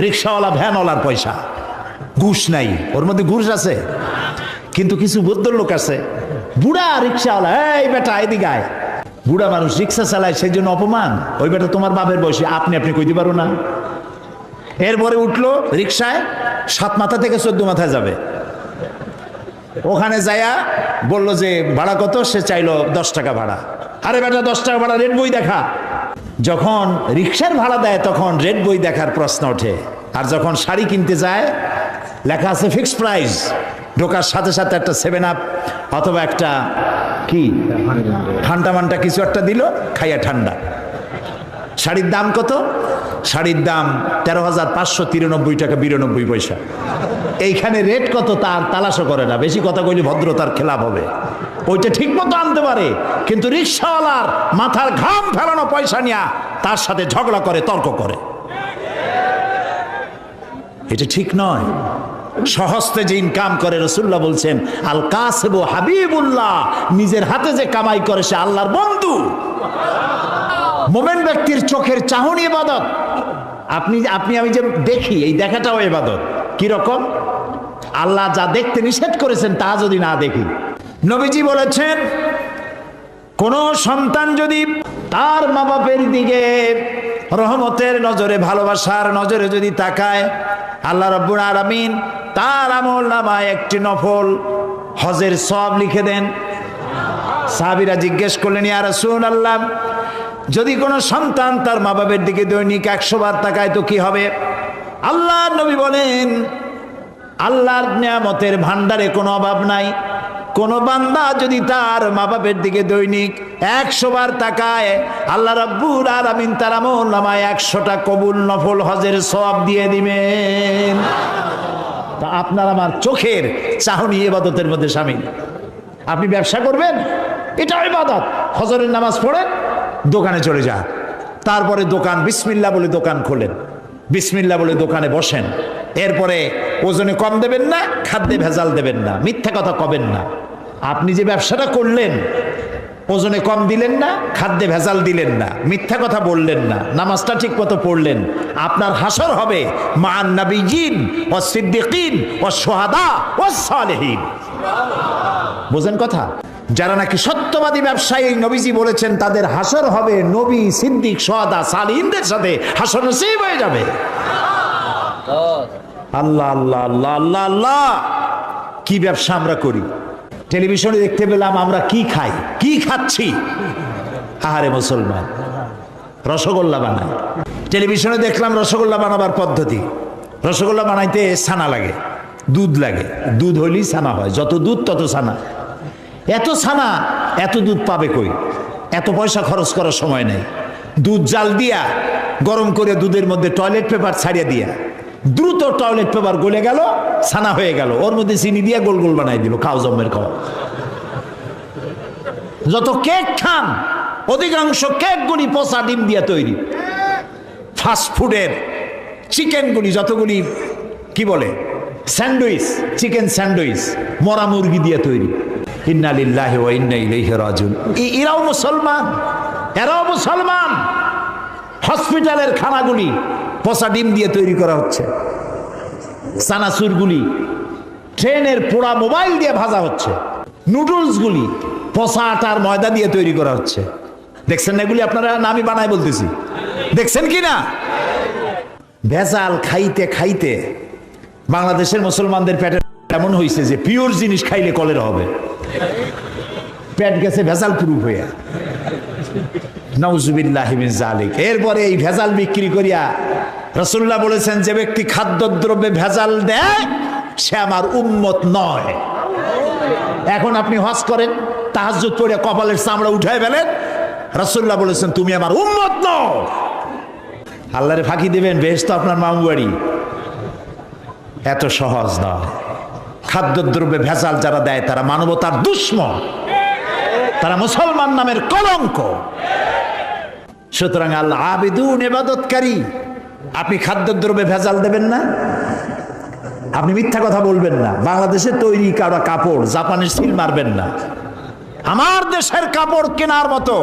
রিক্সাওয়ালা, ভ্যানওয়ালার পয়সা। ঘুষ নাই, ওর মধ্যে ঘুষ আছে। কিন্তু কিছু বদ্ধ ভদ্রলোক আছে। বুড়া রিক্সাওয়ালা, এই বেটা, এদিকে আয়। বুড়া মানুষ রিক্সা চালায়, সেই জন্য অপমান। ওই বেটা, তোমার বাপের বয়সে, আপনি আপনি কইতে পারো না। এরপরে উঠল রিক্সায়, সাত মাথা থেকে চোদ্দ মাথায় যাবে। ওখানে যায়া বলল যে, ভাড়া কত? সে চাইলো দশ টাকা ভাড়া। আরে বেটা, দশ টাকা ভাড়া, রেট বই দেখা। যখন রিক্সার ভাড়া দেয় তখন রেড বই দেখার প্রশ্ন ওঠে। আর যখন শাড়ি কিনতে যায়, লেখা আছে ফিক্সড প্রাইস ঢোকার সাথে সাথে একটা সেভেন আপ অথবা একটা কি? ঠান্ডা মান্ডা কিছু একটা দিল, খাইয়া ঠান্ডা। শাড়ির দাম কত? শাড়ির দাম তেরো হাজার পাঁচশো তিরানব্বই টাকা বিরানব্বই পয়সা। এইখানে রেট কত তার তালাশও করে না। বেশি কথা কইলে ভদ্রতার খেলাপ হবে। ওইটা ঠিক মতো আনতে পারে। কিন্তু রিক্সাওয়ালার মাথার ঘাম ফেলানো পয়সা নিয়ে তার সাথে ঝগড়া করে, তর্ক করে। এটা ঠিক নয়। সহস্তে যে ইনকাম করে রসুল্লাহ বলছেন আল কাসেব হাবিবুল্লাহ, নিজের হাতে যে কামাই করে সে আল্লাহর বন্ধু। মোমেন ব্যক্তির চোখের চাহনি এবাদত আপনি আপনি, আমি যে দেখি, এই দেখাটাও এবাদত কীরকম আল্লাহ যা দেখতে নিষেধ করেছেন তা যদি না দেখি নবীজি বলেছেন, কোন সন্তান যদি তার মা বাপের দিকে রহমতের নজরে, ভালোবাসার নজরে যদি তাকায়, আল্লাহ রব্বুল আলামিন তার আমল নামায় একটি নফল হজের সব লিখে দেন। সাহাবিরা জিজ্ঞেস করলেন, ইয়া রাসূল আল্লাহ যদি কোনো সন্তান তার মা বাবার দিকে দৈনিক একশো বার তাকায় তো কি হবে? আল্লাহ নবী বলেন, আল্লাহর নিয়ামতের ভান্ডারে কোনো অভাব নাই। কোন বান্দা যদি তার মা বাপের দিকে দৈনিক একশো বার তাকায়, আল্লাহ রব্বুর আলামিন তার আমল আমায় একশোটা কবুল নফল হজের সব দিয়ে দিবেন। তা আপনার আমার চোখের চাহনি এবাদতের মধ্যে সামিল। আপনি ব্যবসা করবেন? এটা ইবাদত। হজরের নামাজ পড়েন, দোকানে চলে যান। তারপরে দোকান বিসমিল্লা বলে দোকান খোলেন। বিসমিল্লা বলে দোকানে বসেন। এরপরে ওজনে কম দেবেন না, খাদ্যে ভেজাল দেবেন না। মিথ্যা কথা কবেন না। আপনি যে ব্যবসাটা করলেন ওজনে কম দিলেন না খাদ্যে ভেজাল দিলেন না মিথ্যা কথা বললেন না নামাজটা ঠিক মতো পড়লেন আপনার হাসর হবে মান নাবিজিন ও সিদ্দিকিন ও সোহাদা ও সালেহীন। বোঝেন কথা? যারা নাকি সত্যবাদী ব্যবসায়ী নবীজি বলেছেন তাদের হাসর হবে নবী সিদ্দিক সোহাদা সালিনদের সাথে হাসর নসিব হয়ে যাবে। আল্লাহ আল্লাহ আল্লাহ আল্লাহ আল্লাহ কি ব্যবসা আমরা করি? টেলিভিশনে দেখতে পেলাম আমরা কি খাই? কি খাচ্ছি? আহারে মুসলমান। রসগোল্লা বানাই। টেলিভিশনে দেখলাম রসগোল্লা বানাবার পদ্ধতি। রসগোল্লা বানাইতে ছানা লাগে, দুধ লাগে। দুধ হইলেই ছানা হয়। যত দুধ, তত ছানা। এত ছানা, এত দুধ পাবে কই? এত পয়সা খরচ করার সময় নেই। দুধ জাল দিয়া, গরম করে দুধের মধ্যে টয়লেট পেপার ছাড়িয়ে দিয়া। দ্রুত টয়লেট পেপার গলে গেল, ছানা হয়ে গেল। ওর মধ্যে চিনি দিয়ে গোল গোল বানাই দিল, খাও জমের খাওয়া। যত কেক খান, অধিকাংশ কেক কেকগুলি পচা ডিম দিয়ে তৈরি। ফাস্ট ফুডের চিকেনগুলি যতগুলি, কি বলে, স্যান্ডউইচ চিকেন স্যান্ডউইচ, মরা মুরগি দিয়ে তৈরি। ইন্নালিল্লাহি ওয়া ইন্না ইলাইহি রাজিউন। এ- এরাও মুসলমান এরাও মুসলমান। হসপিটালের খানাগুলি পচা ডিম দিয়ে তৈরি করা হচ্ছে। সানাসুরগুলি ট্রেনের পোড়া মোবাইল দিয়ে ভাজা হচ্ছে। নুডলসগুলি পচা আটার ময়দা দিয়ে তৈরি করা হচ্ছে। দেখছেন না এগুলি? আপনারা না বানায় বলতেছি। দেখছেন কি না? ভেজাল খাইতে খাইতে বাংলাদেশের মুসলমানদের পেটে এমন হয়েছে যে পিওর জিনিস খাইলে কলেরা হবে। পেট গেছে ভেজাল প্রুফ হইয়া। নওজুবিল্লাহ জালিক এরপরে এই ভেজাল বিক্রি করিয়া রসুল্লাহ বলেছেন, যে ব্যক্তি খাদ্যদ্রব্যে ভেজাল দেয়, সে আমার উম্মত নয়। এখন আপনি হজ করেন তাহাজুত পড়ে কপালের চামড়া উঠায় ফেলেন রসুল্লাহ বলেছেন, তুমি আমার উম্মত নও। আল্লাহরে ফাঁকি দিবেন বেশ তো আপনার মামু বাড়ি। এত সহজ নয় খাদ্যদ্রব্যে ভেজাল যারা দেয়, তারা মানবতার দুশ্মন। তারা মুসলমান নামের কলঙ্ক। সুতরাং আল্লাহ আবেদুন এবাদতকারী আপনি খাদ্যদ্রব্যে ভেজাল দেবেন না। আপনি মিথ্যা কথা বলবেন না। বাংলাদেশে তৈরি কারা কাপড়, জাপানের সিল মারবেন না। আমার দেশের কাপড় কেনার মতো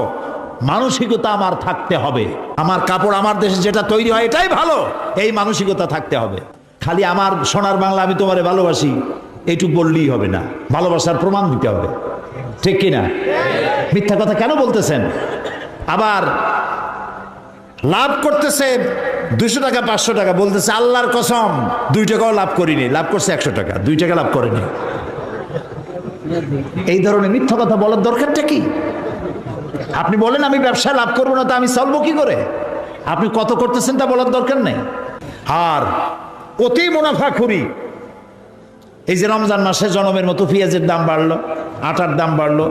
মানসিকতা আমার থাকতে হবে। আমার কাপড় আমার দেশে যেটা তৈরি হয়, এটাই ভালো। এই মানসিকতা থাকতে হবে। খালি আমার সোনার বাংলা আমি তোমারে ভালোবাসি, এইটুক বললেই হবে না। ভালোবাসার প্রমাণ দিতে হবে। ঠিক কিনা? মিথ্যা কথা কেন বলতেছেন? আবার লাভ করতেছে দুশো টাকা, পাঁচশো টাকা, বলতেছে, আল্লাহর কসম, দুই টাকাও লাভ করিনি। লাভ করছে একশো টাকা, দুই টাকা লাভ করেনি। এই ধরনের মিথ্যা কথা বলার দরকারটা কি? আপনি বলেন, আমি ব্যবসায় লাভ করব না, তা আমি চলবো কি করে? আপনি কত করতেছেন তা বলার দরকার নেই। আর অতি মুনাফা খুরি এই যে রমজান মাসে জনমের মতো পেঁয়াজের দাম বাড়লো, আটার দাম বাড়লো,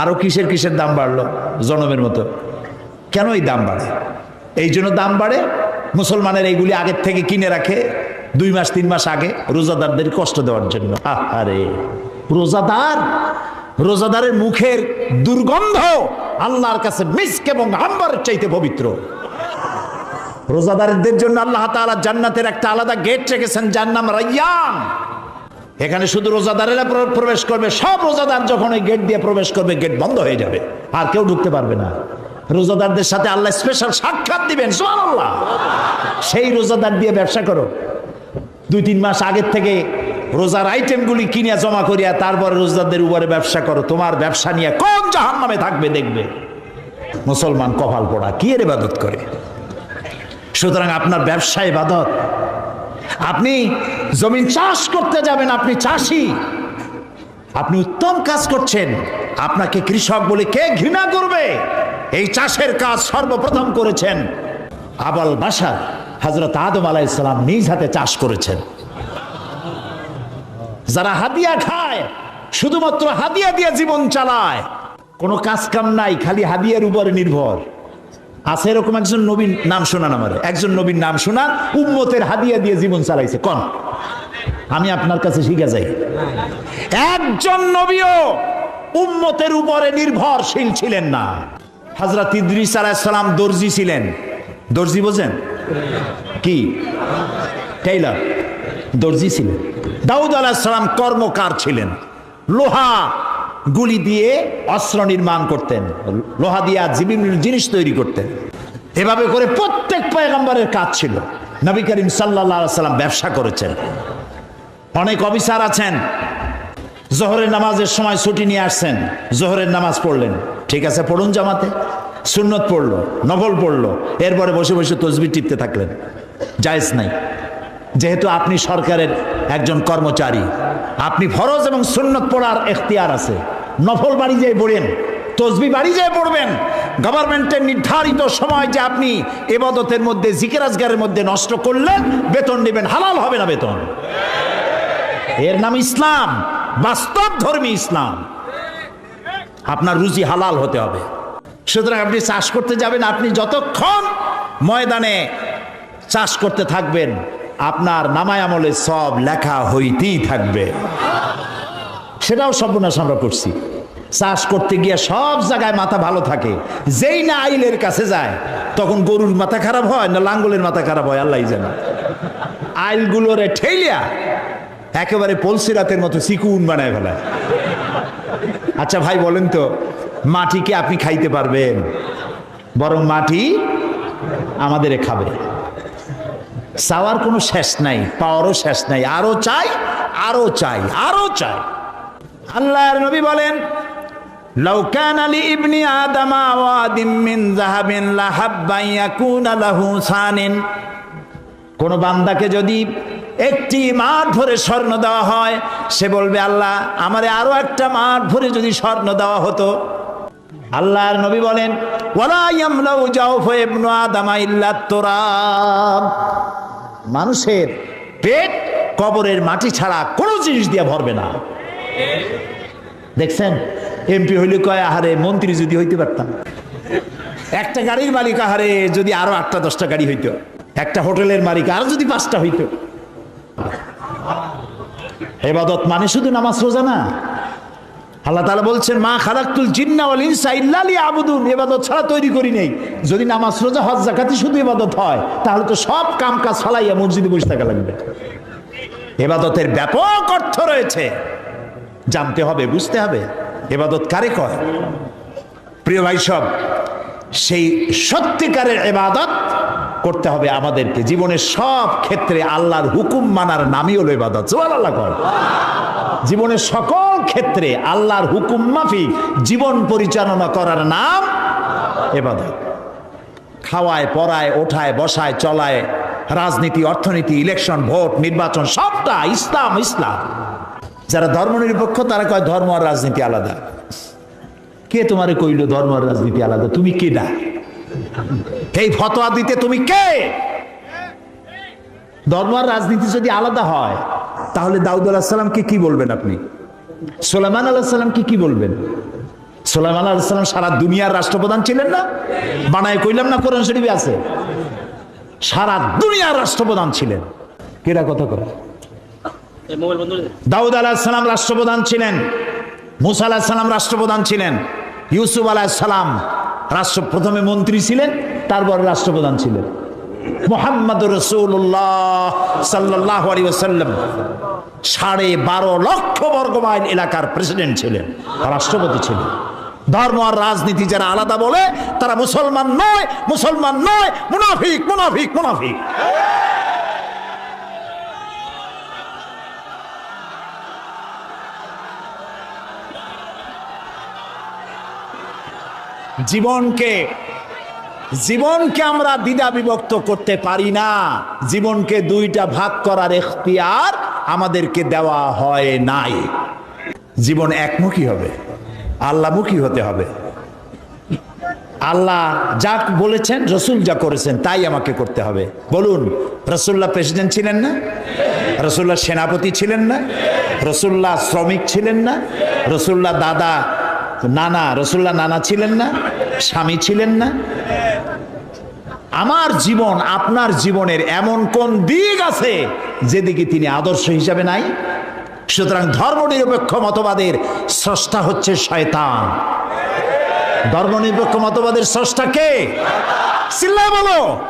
আরও কিসের কিসের দাম বাড়লো, জনমের মতো। কেন এই দাম বাড়ে? এই জন্য দাম বাড়ে। মুসলমানের এইগুলি আগের থেকে কিনে রাখে দুই মাস, তিন মাস আগে রোজাদারদের কষ্ট দেওয়ার জন্য। আরে রোজাদার, রোজাদারের মুখের দুর্গন্ধ আল্লাহর কাছে মিস্ক এবং আম্বারের চাইতে পবিত্র। রোজাদারদের জন্য আল্লাহ তাআলা জান্নাতের একটা আলাদা গেট রেখেছেন, যার নাম রাইয়ান। এখানে শুধু রোজাদারেরা প্রবেশ করবে, সব রোজাদার যখন ওই গেট দিয়ে প্রবেশ করবে গেট বন্ধ হয়ে যাবে। আর কেউ ঢুকতে পারবে না। রোজাদারদের সাথে আল্লাহ স্পেশাল সাক্ষাৎ দিবেন, সুবহানাল্লাহ। সেই রোজাদার দিয়ে ব্যবসা করো। দুই তিন মাস আগের থেকে রোজার আইটেমগুলি কিনে জমা করিয়া তারপরে রোজাদারদের উপরে ব্যবসা করো। তোমার ব্যবসা নিয়ে কম জাহান নামে থাকবে, দেখবে। মুসলমান কপাল পড়া, কি এর ইবাদত করে? সুতরাং আপনার ব্যবসা ইবাদত। আপনি জমিন চাষ করতে যাবেন, আপনি চাষি। আপনি উত্তম কাজ করছেন। আপনাকে কৃষক বলে কে ঘৃণা করবে? এই চাষের কাজ সর্বপ্রথম করেছেন আবাল বাসার হজরত আদম আলাইসালাম নিজ হাতে চাষ করেছেন। যারা হাদিয়া খায়, শুধুমাত্র হাদিয়া দিয়ে জীবন চালায়, কোনো কাজ কাম নাই, খালি হাদিয়ার উপরে নির্ভর। আছে এরকম একজন নবীন নাম শোনান আমার, একজন নবীন নাম শোনান, উম্মতের হাদিয়া দিয়ে জীবন চালাইছে। কোন? আমি আপনার কাছে শিখে যাই। একজন নবীও উম্মতের উপরে নির্ভরশীল ছিলেন না। হাজরত ইদ্রিস আলাইসালাম দর্জি ছিলেন। দর্জি বোঝেন? কি? টেইলার। দর্জি ছিলেন। দাউদ আলাহিসাল্লাম কর্মকার ছিলেন। লোহা গুলি দিয়ে অস্ত্র নির্মাণ করতেন। লোহা দিয়ে বিভিন্ন জিনিস তৈরি করতেন। এভাবে করে প্রত্যেক পয়গম্বরের কাজ ছিল। নবী করিম সাল্লাহ সাল্লাম ব্যবসা করেছেন। অনেক অফিসার আছেন। জোহরের নামাজের সময় ছুটি নিয়ে আসছেন। জোহরের নামাজ পড়লেন। ঠিক আছে, পড়ুন জামাতে। সুন্নত পড়ল, নফল পড়ল। এরপরে বসে বসে তসবি টিপতে থাকলেন। জায়েজ নাই। যেহেতু আপনি সরকারের একজন কর্মচারী, আপনি ফরজ এবং সুন্নত পড়ার এখতিয়ার আছে। নফল বাড়ি যেয়ে পড়েন তসবি বাড়ি যেয়ে পড়বেন। গভর্নমেন্টের নির্ধারিত সময় যে আপনি এবাদতের মধ্যে জিকেরাজগারের মধ্যে নষ্ট করলেন, বেতন নেবেন হালাল হবে না বেতন। এর নাম ইসলাম। বাস্তব ধর্মী ইসলাম। আপনার রুজি হালাল হতে হবে। সুতরাং আপনি চাষ করতে যাবেন, আপনি যতক্ষণ ময়দানে চাষ করতে থাকবেন, আপনার নামায় আমলে সব লেখা হইতেই থাকবে। সেটাও সর্বনাশ আমরা করছি। চাষ করতে গিয়ে সব জায়গায় মাথা ভালো থাকে। যেই না আইলের কাছে যায়, তখন গরুর মাথা খারাপ হয় না লাঙ্গলের মাথা খারাপ হয় আল্লাহ জানে। আইলগুলোরে ঠেলিয়া একেবারে পলসি রাতের মতো সিকুন বানায় ফেলায় আচ্ছা ভাই, বলেন তো মাটিকে আপনি খাইতে পারবেন? বরং মাটি আমাদের খাবে। চাওয়ার কোনো শেষ নাই, পাওয়ারও শেষ নাই। আরও চাই আরও চাই আরও চাই। আল্লাহর নবী বলেন লৌকান আলী ইবনি আদামা কুন আলাহু কোন বান্দাকে যদি একটি মাঠ ভরে স্বর্ণ দেওয়া হয়। সে বলবে, আল্লাহ, আমারে আরও একটা মাঠ ভরে যদি স্বর্ণ দেওয়া হতো। আল্লাহর নবী বলেন মানুষের পেট কবরের মাটি ছাড়া কোনো জিনিস দিয়ে ভরবে না। দেখছেন? এমপি হইলে কয়, আহারে, মন্ত্রী যদি হইতে পারতাম। একটা গাড়ির মালিক, আহারে, যদি আরও আটটা, দশটা গাড়ি হইতো। একটা হোটেলের মালিক, আরও যদি পাঁচটা হইতো। এবাদত মানে শুধু নামাজ রোজা না। আল্লাহ তাআলা বলছেন, মা খালাক্তুল জিন্না ওয়াল ইনসা ইল্লা লিয়াবুদুন। ইবাদত ছাড়া তৈরি করি নেই। যদি নামাজ রোজা, হজ যাকাতি শুধু ইবাদত হয়, তাহলে তো সব কাম কাজ ফালাইয়া মসজিদে বসে থাকা লাগবে। এবাদতের ব্যাপক অর্থ রয়েছে। জানতে হবে, বুঝতে হবে এবাদত কারে কয়? প্রিয় ভাই সব, সেই সত্যিকারের এবাদত করতে হবে আমাদেরকে। জীবনের সব ক্ষেত্রে আল্লাহর হুকুম মানার নামই হলো এবাদত জোয়ার আল্লাহ কর। জীবনের সকল ক্ষেত্রে আল্লাহর হুকুম মাফিক, জীবন পরিচালনা করার নাম এবাদত খাওয়ায়, পড়ায়, ওঠায়, বসায়, চলায়, রাজনীতি, অর্থনীতি ইলেকশন ভোট, নির্বাচন, সবটা ইসলাম ইসলাম। যারা ধর্মনিরপেক্ষ তারা কয় ধর্ম আর রাজনীতি আলাদা। কে তোমারে কইল ধর্ম আর রাজনীতি আলাদা? তুমি কে না? এই ফতোয়া দিতে তুমি কে? ধর্ম আর রাজনীতি যদি আলাদা হয় তাহলে দাউদ আলাহিসাল্লামকে কি বলবেন আপনি? সোলাইমান আলাহিসাল্লামকে কি বলবেন? সোলাইমান আলাহিসাল্লাম সারা দুনিয়ার রাষ্ট্রপ্রধান ছিলেন না? বানায় কইলাম না কোরআন শরীফে আছে? সারা দুনিয়ার রাষ্ট্রপ্রধান ছিলেন। কেরা কথা করে দাউদ। দাউদ আলাহিসাল্লাম রাষ্ট্রপ্রধান ছিলেন। মুসা আলাহিসাল্লাম রাষ্ট্রপ্রধান ছিলেন। ইউসুফ আলাহিসাল্লাম রাষ্ট্র প্রথমে মন্ত্রী ছিলেন, তারপর রাষ্ট্রপ্রধান ছিলেন। মোহাম্মদ রসুল্লাহ সাল্লাহ আলী সাড়ে বারো লক্ষ বর্গ মাইল এলাকার প্রেসিডেন্ট ছিলেন, রাষ্ট্রপতি ছিলেন। ধর্ম আর রাজনীতি যারা আলাদা বলে, তারা মুসলমান নয় মুসলমান নয়, মুনাফিক মুনাফিক মুনাফিক। জীবনকে জীবনকে আমরা দ্বিধা বিভক্ত করতে পারি না। জীবনকে দুইটা ভাগ করার এখতিয়ার আমাদেরকে দেওয়া হয় নাই। জীবন একমুখী হবে আল্লাহমুখী হতে হবে। আল্লাহ যা বলেছেন, রসুল যা করেছেন, তাই আমাকে করতে হবে। বলুন, রসুল্লাহ প্রেসিডেন্ট ছিলেন না? রসুল্লাহ সেনাপতি ছিলেন না? রসুল্লাহ শ্রমিক ছিলেন না? রসুল্লাহ দাদা নানা, রসুল্লাহ নানা ছিলেন না, স্বামী ছিলেন না। আমার জীবন, আপনার জীবনের এমন কোন দিক আছে যেদিকে তিনি আদর্শ হিসাবে নাই? সুতরাং ধর্মনিরপেক্ষ মতবাদের স্রষ্টা হচ্ছে শয়তান। ধর্মনিরপেক্ষ মতবাদের স্রষ্টা কে? বলো।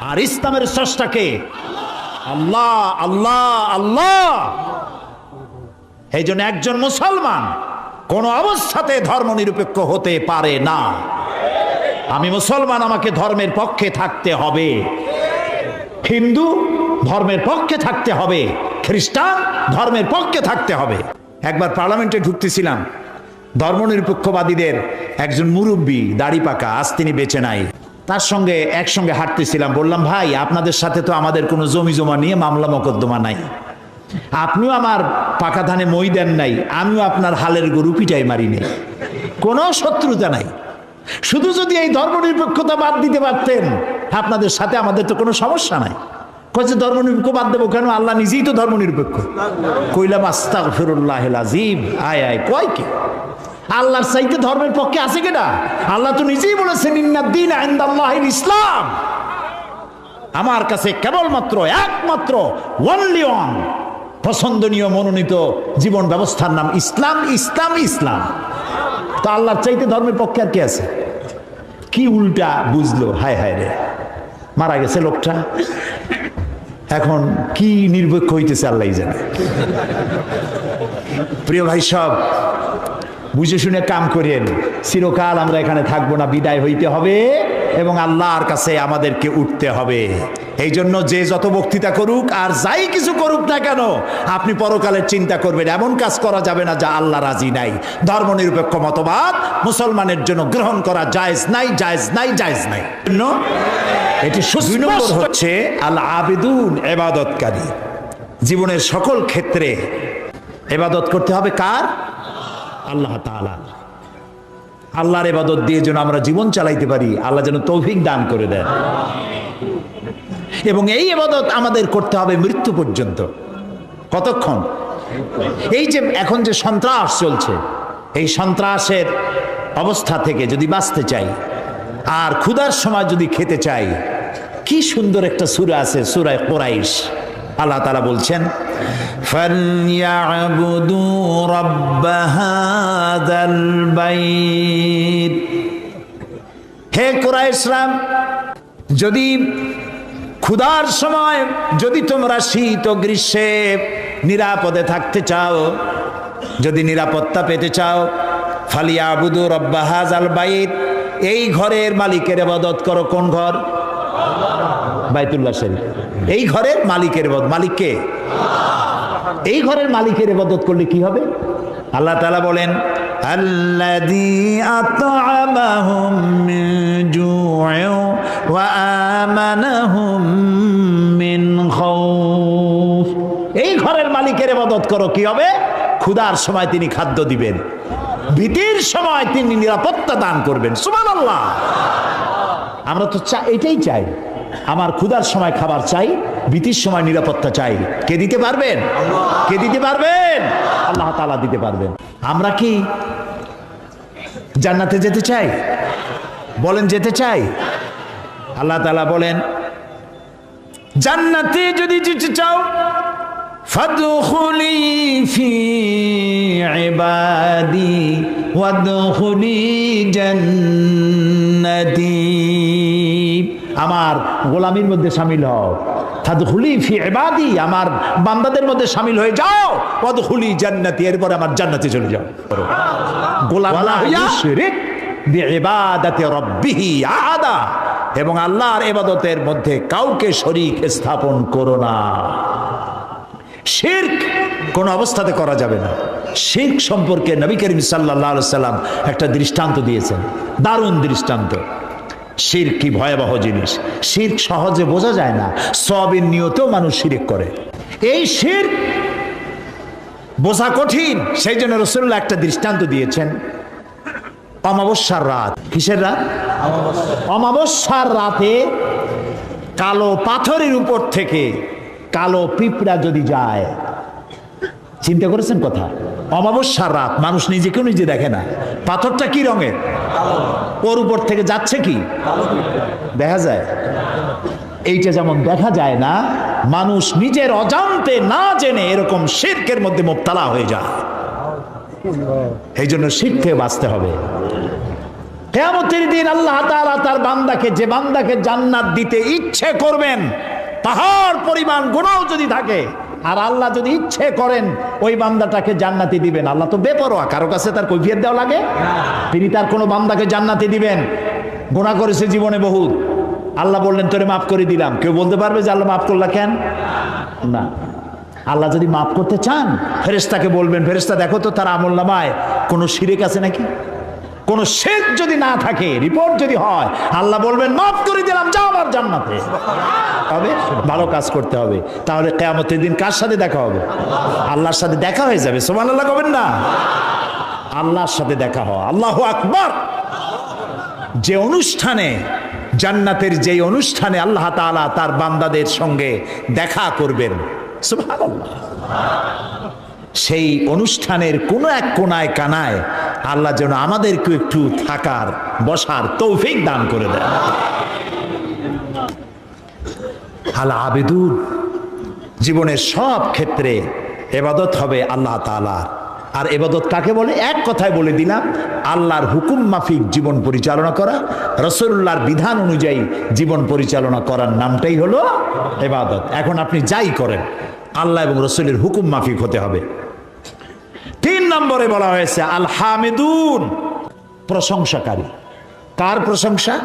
আর ইসলামের স্রষ্টা কে? আল্লাহ আল্লাহ আল্লাহ। এই জন্য একজন মুসলমান কোন অবস্থাতে ধর্মনিরপেক্ষ হতে পারে না। আমি মুসলমান, আমাকে ধর্মের পক্ষে থাকতে হবে। হিন্দু, ধর্মের পক্ষে থাকতে হবে। খ্রিস্টান, ধর্মের পক্ষে থাকতে হবে। একবার পার্লামেন্টে ঢুকতেছিলাম। ধর্মনিরপেক্ষবাদীদের একজন মুরব্বী, দাড়ি পাকা, আজ তিনি বেঁচে নাই। তার সঙ্গে একসঙ্গে হাঁটতেছিলাম। বললাম, ভাই, আপনাদের সাথে তো আমাদের কোনো জমি জমা নিয়ে মামলা মকদ্দমা নাই। আপনিও আমার পাকা ধানে মই দেন নাই, আমিও আপনার হালের গরু পিটাই মারি নেই। কোনো শত্রুতা নাই। শুধু যদি এই ধর্মনিরপেক্ষতা বাদ দিতে পারতেন, আপনাদের সাথে আমাদের তো কোনো সমস্যা নাই। কয়েছে ধর্মনিরপেক্ষ বাদ দেবো কেন? আল্লাহ নিজেই তো ধর্মনিরপেক্ষ। কইলাম আস্তাক ফিরুল্লাহ আজিম আয় আয়, কয় কি? আল্লাহর চাইতে ধর্মের পক্ষে আছে কেনা আল্লাহ তো নিজেই বলেছেন ইন্নাদ্দিন আইন্দাল্লাহ ইসলাম। আমার কাছে কেবলমাত্র একমাত্র ওয়ানলি ওয়ান পছন্দনীয় মনোনীত জীবন ব্যবস্থার নাম ইসলাম ইসলাম ইসলাম। তো আল্লাহর চাইতে ধর্মের পক্ষে আর কি আছে? কি উল্টা বুঝলো? হায় হায় রে। মারা গেছে লোকটা। এখন কি নির্বক্ষ হইতেছে আল্লাহ জানে। প্রিয় ভাই সব বুঝে শুনে কাম করেন। চিরকাল আমরা এখানে থাকব না বিদায় হইতে হবে এবং আল্লাহর কাছে আমাদেরকে উঠতে হবে। এই জন্য যে যত বক্তৃতা করুক আর যাই কিছু করুক না কেন আপনি পরকালের চিন্তা করবেন এমন কাজ করা যাবে না যা আল্লাহ রাজি নাই। ধর্মনিরপেক্ষ মতবাদ মুসলমানের জন্য গ্রহণ করা জায়েজ নাই জায়েজ নাই জায়েজ নাই। এটি সুস্পষ্ট। হচ্ছে আল আবেদুন এবাদতকারী জীবনের সকল ক্ষেত্রে এবাদত করতে হবে কার? আল্লাহ তাআলা। আল্লাহর এবাদত দিয়ে যেন আমরা জীবন চালাইতে পারি, আল্লাহ যেন তৌফিক দান করে দেন। এবং এই এবাদত আমাদের করতে হবে মৃত্যু পর্যন্ত। কতক্ষণ? এই যে এখন যে সন্ত্রাস চলছে, এই সন্ত্রাসের অবস্থা থেকে যদি বাঁচতে চাই, আর ক্ষুধার সময় যদি খেতে চাই, কি সুন্দর একটা সুরা আছে সুরায় কোরাইশ। আল্লাহ তালা বলছেন হে কোরআ ইসলাম যদি ক্ষুধার সময় যদি তোমরা শীত ও গ্রীষ্মে নিরাপদে থাকতে চাও, যদি নিরাপত্তা পেতে চাও ফালিয়া আবুদু রব্বাহাজ আল বাইত, এই ঘরের মালিকের আবাদত করো কোন ঘর? বাইতুল্লাহ শরীফ। এই ঘরের মালিকের মালিক কে? এই ঘরের মালিকের ইবাদত করলে কি হবে? আল্লাহ তাআলা বলেন এই ঘরের মালিকের ইবাদত করো, কি হবে? ক্ষুধার সময় তিনি খাদ্য দিবেন। ভীতির সময় তিনি নিরাপত্তা দান করবেন। সুমান আল্লাহ আমরা তো চা এটাই চাই। আমার ক্ষুধার সময় খাবার চাই, ভীতির সময় নিরাপত্তা চাই। কে দিতে পারবেন? কে দিতে পারবেন? আল্লাহ তাআলা দিতে পারবেন। আমরা কি জান্নাতে যেতে চাই? বলেন, যেতে চাই। আল্লাহ তালা বলেন, জান্নাতে যদি যেতে চাও, ফাদখুলি ফি ইবাদি জান্নাতি। আমার গোলামির মধ্যে শামিল হও। ফাদখুলি ফি ইবাদি আমার বান্দাদের মধ্যে সামিল হয়ে যাও। ওয়াদখুলি জান্নাতি এরপর আমার জান্নাতে চলে যাও। গোলাম আহাদা। এবং আল্লাহর ইবাদতের মধ্যে কাউকে শরিক স্থাপন করো না। শির্ক কোন অবস্থাতে করা যাবে না। শির্ক সম্পর্কে নবী করিম সাল্লাহ সাল্লাম একটা দৃষ্টান্ত দিয়েছেন। দারুণ দৃষ্টান্ত। শির্ক কি ভয়াবহ জিনিস? শির সহজে বোঝা যায় না। সবের নিয়তেও মানুষ শিরিক করে। এই শির বোঝা কঠিন। সেই জন্য রসুল্লাহ একটা দৃষ্টান্ত দিয়েছেন। অমাবস্যার রাত। কিসের রাত? অমাবস্যার রাতে কালো পাথরের উপর থেকে কালো পিঁপড়া যদি যায়। চিন্তা করেছেন কথা? অমাবস্যার রাত, মানুষ নিজেকেও নিজে দেখে না। পাথরটা কি রঙের? ওর উপর থেকে যাচ্ছে কি? দেখা যায়। এইটা যেমন দেখা যায় না, মানুষ নিজের অজান্তে না জেনে এরকম শির্কের মধ্যে মোবতালা হয়ে যায়। এই জন্য শিখতে বাঁচতে হবে। কেয়ামতের দিন আল্লাহ তাআলা তার বান্দাকে, যে বান্দাকে জান্নাত দিতে ইচ্ছে করবেন পাহাড় পরিমাণ গুণাও যদি থাকে আর আল্লাহ যদি ইচ্ছে করেন, ওই বান্দাটাকে জান্নাতি দিবেন। আল্লাহ তো বেপরোয়া, কারও কাছে তার কৈফিয়ত দেওয়া লাগে? তিনি তার কোনো বান্দাকে জান্নাতি দিবেন। গুণা করেছে জীবনে বহুত। আল্লাহ বললেন, তোরে মাফ করে দিলাম। কেউ বলতে পারবে যে আল্লাহ মাফ করলা কেন? না। আল্লাহ যদি মাফ করতে চান ফেরেস্তাকে বলবেন ফেরেস্তা দেখো তো তার আমল নামায় কোনো শিরেক আছে নাকি? কোন শেখ যদি না থাকে রিপোর্ট যদি হয়, আল্লাহ বলবেন, মাফ করে দিলাম, যাও আমার জান্নাতে। হবে ভালো কাজ করতে হবে। তাহলে কেয়ামতের দিন কার সাথে দেখা হবে? আল্লাহর সাথে দেখা হয়ে যাবে সোমান আল্লাহ কবেন না? আল্লাহর সাথে দেখা হওয়া। আল্লাহ আকবার! যে অনুষ্ঠানে, জান্নাতের যে অনুষ্ঠানে আল্লাহ তাআলা তার বান্দাদের সঙ্গে দেখা করবেন, সুবহানাল্লাহ। সেই অনুষ্ঠানের কোনো এক কোনায় কানায় আল্লাহ যেন আমাদেরকে একটু থাকার, বসার তৌফিক দান করে দেয় আল আবেদুন, জীবনের সব ক্ষেত্রে এবাদত হবে আল্লাহ তাআলা। আর এবাদত কাকে বলে? এক কথায় বলে দিলাম, আল্লাহর হুকুম মাফিক জীবন পরিচালনা করা রসুল্লাহর বিধান অনুযায়ী জীবন পরিচালনা করার নামটাই হলো এবাদত। এখন আপনি যাই করেন আল্লাহ এবং রসুলের হুকুম মাফিক হতে হবে। তিন নম্বরে বলা হয়েছে আল হামেদুন প্রশংসাকারী। কার প্রশংসা?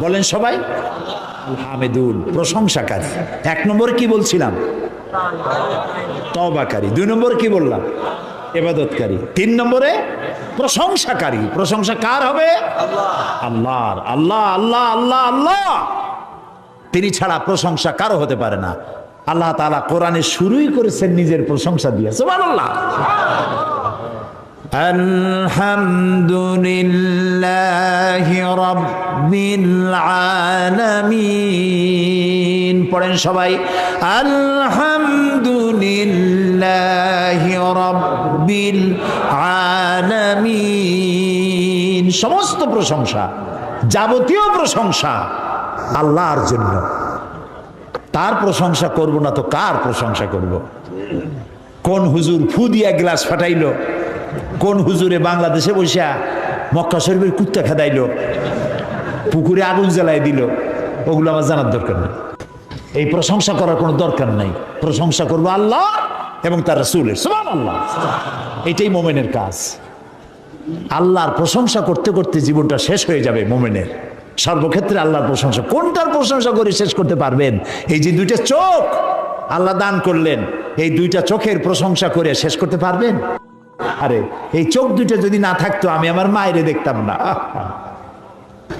বলেন সবাই। আল হামেদুন প্রশংসাকারী। এক নম্বর কি বলছিলাম? তবাকারী দুই নম্বর কি বললাম? এবাদতকারী তিন নম্বরে প্রশংসাকারী। প্রশংসা কার হবে? আল্লাহর। আল্লাহ আল্লাহ আল্লাহ আল্লাহ। তিনি ছাড়া প্রশংসা কারও হতে পারে না। আল্লাহ তালা কোরআনে শুরুই করেছেন নিজের প্রশংসা দিয়ে। সুবহানাল্লাহ। আলহামদুলিল্লাহি রাব্বিল আলামিন। পড়েন সবাই, আলহামদুলিল্লাহি রাব্বিল আলামিন। সমস্ত প্রশংসা, যাবতীয় প্রশংসা আল্লাহর জন্য। তার প্রশংসা করব না তো কার প্রশংসা করব। কোন হুজুর ফু দিয়া গ্লাস ফাটাইল? কোন হুজুরে বাংলাদেশে বসিয়া মক্কা শরীফের কুত্তা খেদাইল? পুকুরে আগুন জ্বালাই দিল? ওগুলো আমার জানার দরকার নেই। এই প্রশংসা করার কোনো দরকার নাই। প্রশংসা করব আল্লাহ এবং তার রসুলের। আল্লাহ এটাই মোমেনের কাজ। আল্লাহর প্রশংসা করতে করতে জীবনটা শেষ হয়ে যাবে মোমেনের। সর্বক্ষেত্রে আল্লাহর প্রশংসা। কোনটার প্রশংসা করে শেষ করতে পারবেন? এই যে দুইটা চোখ, আল্লাহ দান করলেন, এই দুইটা চোখের প্রশংসা করে শেষ করতে পারবেন? আরে, এই চোখ দুইটা যদি না থাকতো, আমি আমার মায়েরে দেখতাম না।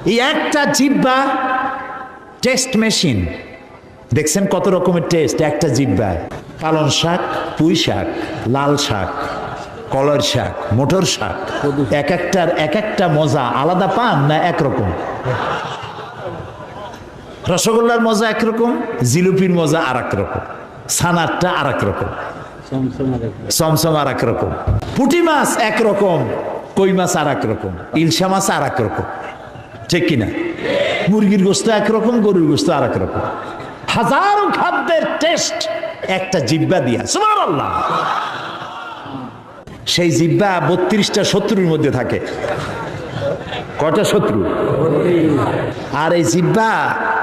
এই একটা জিব্বা টেস্ট মেশিন। দেখছেন কত রকমের টেস্ট? একটা জিব্বায় পালন শাক, পুঁই শাক, লাল শাক। কলর শাক, মোটর শাক, এক একটার এক একটা মজা আলাদা পান না একরকম? রসগোল্লার মজা একরকম, জিলুপির মজা আর রকম সানারটা আর রকম চমচম আর রকম পুঁটি মাছ একরকম, কই মাছ আর রকম ইলশা মাছ আর রকম ঠিক কিনা? মুরগির গোস্ত একরকম, গরুর গোস্ত আর রকম হাজারো খাদ্যের টেস্ট একটা জিব্বা দিয়া, সুবহানাল্লাহ। সেই জিব্বা বত্রিশটা শত্রুর মধ্যে থাকে। কটা শত্রু? আর এই জিব্বা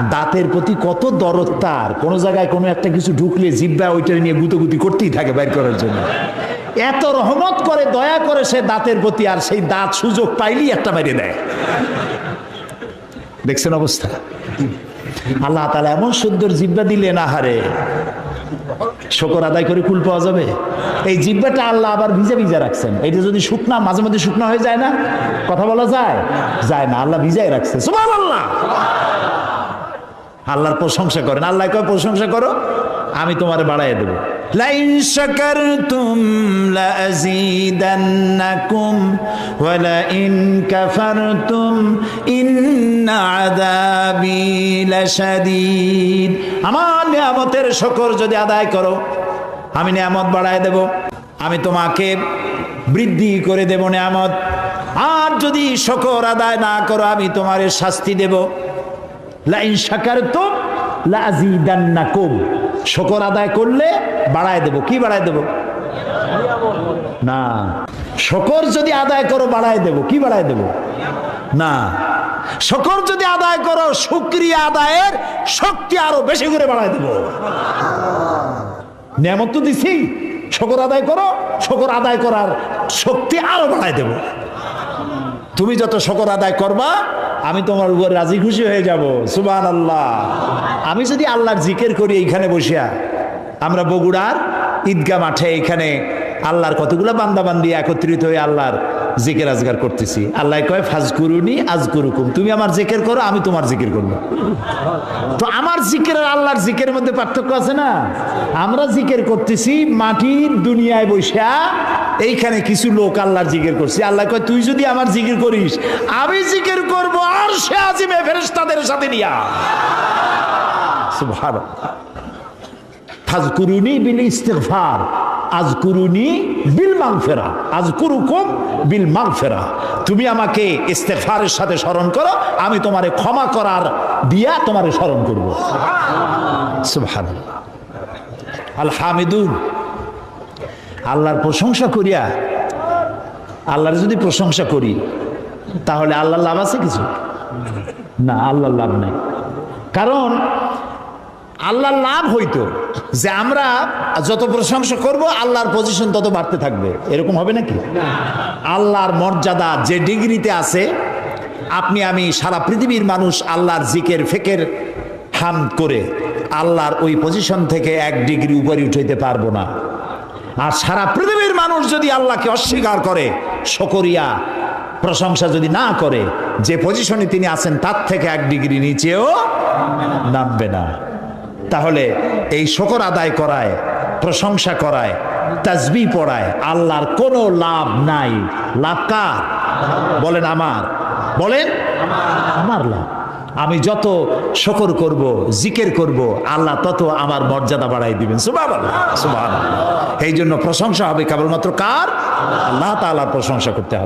দাঁতের প্রতি কত দরদ তার। কোনো জায়গায় কোনো একটা কিছু ঢুকলে জিব্বা ওইটা নিয়ে গুতোগুতি করতেই থাকে বাইর করার জন্য। এত রহমত করে, দয়া করে সে দাঁতের প্রতি আর সেই দাঁত সুযোগ পাইলেই একটা বাইরে দেয়। দেখছেন অবস্থা? আল্লাহ তালা এমন সুন্দর জিব্বা দিলেন, আহারে। শকর আদায় করে কুল পাওয়া যাবে? এই জিব্বাটা আল্লাহ আবার ভিজে ভিজা রাখছেন। এটা যদি শুকনা, মাঝে মাঝে শুকনা হয়ে যায় না, কথা বলা যায়? যায় না, আল্লাহ ভিজাই রাখছে সুমান আল্লাহ আল্লাহর প্রশংসা করেন। আল্লাহ কয়, প্রশংসা করো, আমি তোমার বাড়াইয়া দেবো। লাইন শাকারতুম লাযীদান্নাকুম ওয়া লাইন কাফারতুম ইন্না আযাবি লাশাদীদ। আমার নিয়ামতের শকর যদি আদায় করো, আমি নিয়ামত বাড়ায় দেব, আমি তোমাকে বৃদ্ধি করে দেব নিয়ামত। আর যদি শকর আদায় না করো, আমি তোমার শাস্তি দেব। লাইন শাকার তো লাজিদান্নাকুম। শকর আদায় করলে বাড়ায় দেব। কি বাড়ায় দেব? না। শকর যদি আদায় করো, বাড়ায় দেব। কি বাড়ায় দেব? না। শকর যদি আদায় করো, শুক্রিয়া আদায়ের শক্তি আরও বেশি করে বাড়ায় দেব। নিয়ামত তো দিছি। শকর আদায় করো, শকর আদায় করার শক্তি আরও বাড়ায় দেব। তুমি যত শকর আদায় করবা, আমি তোমার উপর রাজি খুশি হয়ে যাব। সুবান আল্লাহ আমি যদি আল্লাহর জিকের করি এইখানে বসিয়া, আমরা বগুড়ার ঈদগা মাঠে এখানে আল্লাহর কতগুলো বান্দাবান্দি একত্রিত হয়ে আল্লাহর জিকের আজগার করতেছি। আল্লাহ কয় ফাজ করুনি আজ করুকুম তুমি আমার জিকের করো, আমি তোমার জিকির করব। তো আমার জিকের আর আল্লাহর জিকের মধ্যে পার্থক্য আছে না? আমরা জিকের করতেছি মাটির দুনিয়ায় বসা এইখানে কিছু লোক আল্লাহর জিকির করছি। আল্লাহ কয়, তুই যদি আমার জিকির করিস, আমি জিকির করব আর সে আজিমে ফেরেশতাদের সাথে নিয়া। সুবহানাল্লাহ। ফাজকুরুনি বিল ইস্তিগফার, আজকুরুনি বিল মাগফিরা আজকুরুকুম বিল মাগফিরা তুমি আমাকে ইস্তেগফারের সাথে স্মরণ করো, আমি তোমারে ক্ষমা করার দিয়া তোমারে স্মরণ করব। সুবহানাল্লাহ। আল হামিদুন আল্লাহর প্রশংসা করিয়া, আল্লাহর যদি প্রশংসা করি, তাহলে আল্লাহর লাভ আছে কিছু? না, আল্লাহর লাভ নেই। কারণ আল্লাহর লাভ হইতো যে আমরা যত প্রশংসা করব, আল্লাহর পজিশন তত বাড়তে থাকবে। এরকম হবে নাকি? আল্লাহর মর্যাদা যে ডিগ্রিতে আছে, আপনি আমি সারা পৃথিবীর মানুষ আল্লাহর জিকের, ফেকের হাম করে আল্লাহর ওই পজিশন থেকে এক ডিগ্রি উপরে উঠাইতে পারব না। আর সারা পৃথিবীর মানুষ যদি আল্লাহকে অস্বীকার করে, শকরিয়া, প্রশংসা যদি না করে, যে পজিশনে তিনি আছেন তার থেকে এক ডিগ্রি নিচেও নামবে না। তাহলে এই শকর আদায় করায়, প্রশংসা করায়, তাজবি পড়ায়, আল্লাহর কোনো লাভ নাই। লাভ কার? বলেন আমার। বলেন? আমার লাভ। আমি যত শকর করব, জিকের করব, আল্লাহ তত আমার মর্যাদা বাড়াই দিবেন। সুবাহ সুবাহ এই জন্য প্রশংসা হবে কেবলমাত্র কার? আল্লাহ তালার প্রশংসা করতে হবে।